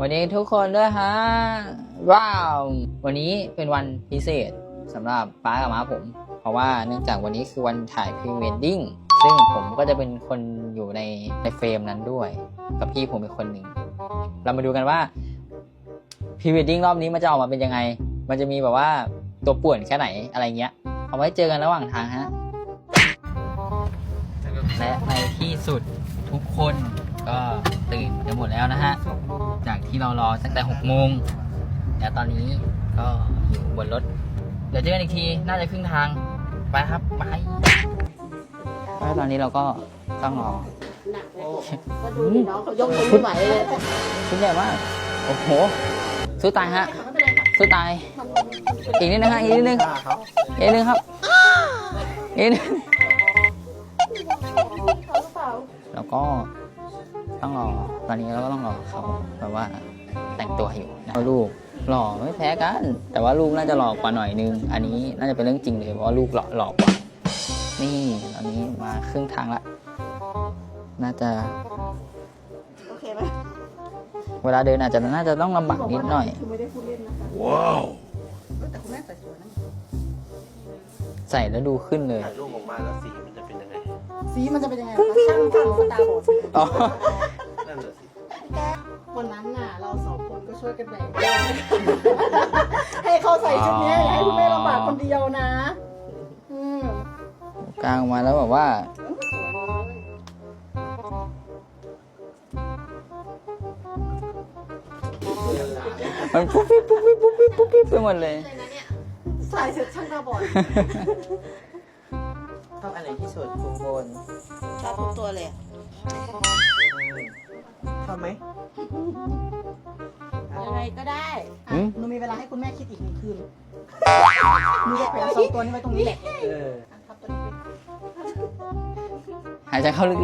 วันนี้ทุกคนด้วยฮะ ว้าว วันนี้เป็นวันพิเศษสำหรับป้ากับม้าผม เพราะว่าเนื่องจากวันนี้คือวันถ่ายพรีเวดดิ้งซึ่งผมก็จะเป็นคนอยู่ในในเฟรมนั้นด้วย กับพี่ผมเป็นคนหนึ่ง เรามาดูกันว่าพรีเวดดิ้งรอบนี้มันจะออกมาเป็นยังไง มันจะมีแบบว่าตัวป่วนแค่ไหนอะไรเงี้ย เอาไว้เจอกันระหว่างทางฮะ และในที่สุดทุกคนก็ตื่นกันหมดแล้วนะฮะ ที่เรารอตั้งแต่หกโมงแล้วตอนนี้ก็อยู่บนรถ เดี๋ยวเจอกันอีกที น่าจะครึ่งทาง ไปครับไปแล้วตอนนี้เราก็ต้องรอก็ดูดิน้องเขายกมือไม่ไหวเลยชุดใหญ่มากโอ้โห สู้ตายฮะไม่เป็นไรค่ะสู้ตาย อีกนิดนึงฮะ อีกนิดนึงอีกนิดนึงครับ อีกนิดนึงเขาหรือเปล่าแล้วก็ ต้องรอ ตอนนี้เราก็ต้องรอเขาแบบว่าแต่งตัวอยู่นะลูกหล่อไม่แพ้กัน แต่ว่าลูกน่าจะหล่อกว่าหน่อยนึง อันนี้น่าจะเป็นเรื่องจริงเลยเพราะว่าลูกหล่อหล่อกว่า นี่ตอนนี้มาครึ่งทางละ น่าจะ โอเคไหมเวลาเดินอาจจะน่าจะต้องลำบากนิดหน่อย คือไม่ได้พูดเล่นนะคะว้าวแต่คุณแม่ใส่สวยนะใส่แล้วดูขึ้นเลยถ่ายรูปออกมาแล้วสีมันจะเป็นยังไง สีมันจะเป็นยังไงคะช่างฝั่งสตาร์บอร์ดอ๋อ ช่วยกันแบ่งให้เขาใส่ชุดเนี้ยอย่าให้คุณแม่ลำบากคนเดียวนะ อืมกลางออกมาแล้วแบบว่า มันปุ๊บปิ๊บปุ๊บปิ๊บปุ๊บปิ๊บปุ๊บปิ๊บไปหมดเลย ใส่เสร็จช่างตาบอดชอบอะไรที่สุดคุณบนชอบทุกตัวเลยชอบไหมยังไง ก็ได้อืม หนูมีเวลาให้คุณแม่คิดอีกหนึ่งคืนหนูจะแขวนสองตัวนี้ไว้ตรงนี้แหละเอออะครับตัวนี้ไปหายใจเข้าลึก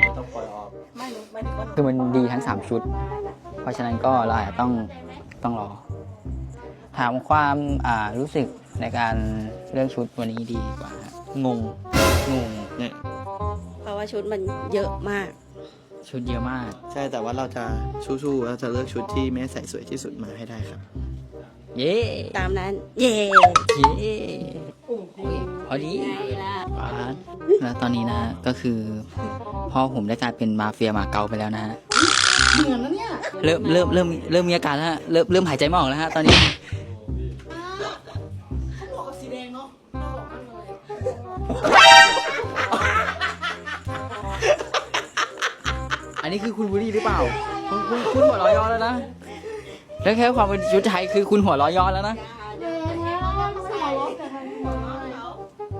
ไม่ต้องปล่อยออกไม่หนูไม่ถึงว่าหๆคือมันดีทั้ง 3 ชุด เพราะฉะนั้นก็เราอาจจะต้องต้องรอ ถามความอ่ารู้สึกในการเลือกชุดวันนี้ดีกว่าฮะงงงงเนี่ยเพราะว่าชุดมันเยอะมาก ชุดเยอะมาก ใช่แต่ว่าเราจะสู้ๆเราจะเลือกชุดที่แม่ใส่สวยที่สุดมาให้ได้ครับ เย้ตามนั้น เย่เย้พอดีปาดแล้วตอนนี้นะก็คือพ่อผมได้กลายเป็นมาเฟียหมาเกาไปแล้วนะฮะเหมือนนะเนี่ย เริ่มเริ่มเริ่มเริ่มมีอาการแล้วฮะเริ่มเริ่มหายใจไม่ออกแล้วฮะตอนนี้ นนี้คือคุณบูลลี่หรือเปล่า คุณคุณคุณหัวเร้อยย้อนแล้วนะแล้วแค่ความเป็นชุดไทยคือคุณหัวเร้อยย้อนแล้วนะแดงแล้วสาวรถแต่ทำไม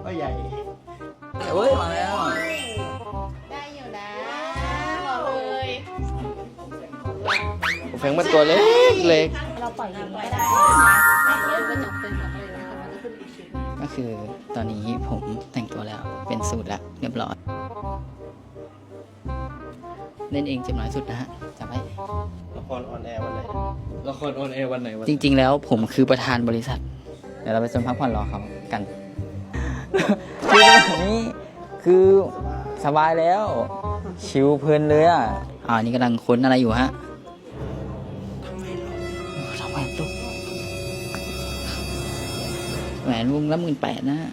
ก็ใหญ่เฮ้ยมาแล้วได้อยู่นะบอกเลยแฟงมันตัวเล็กเล็กเราปล่อยยิ้มไม่ได้ก็คือตอนนี้ผมแต่งตัวแล้วเป็นสูตรแล้วเรียบร้อย เล่นเองเจ็บน้อยสุดนะฮะจำไว้ละครออนแอร์วันไหนละครออนแอร์วันไหนวันจริง ๆ แล้วผมคือประธานบริษัท เดี๋ยวเราไปชมพักผ่อนรอเขากันคือแบบนี้คือสบายแล้ว ชิวเพลินเลยอะอ่านี่กำลังค้นอะไรอยู่ฮะทำไมตกแหวนวงละหมื่นแปดนะฮะ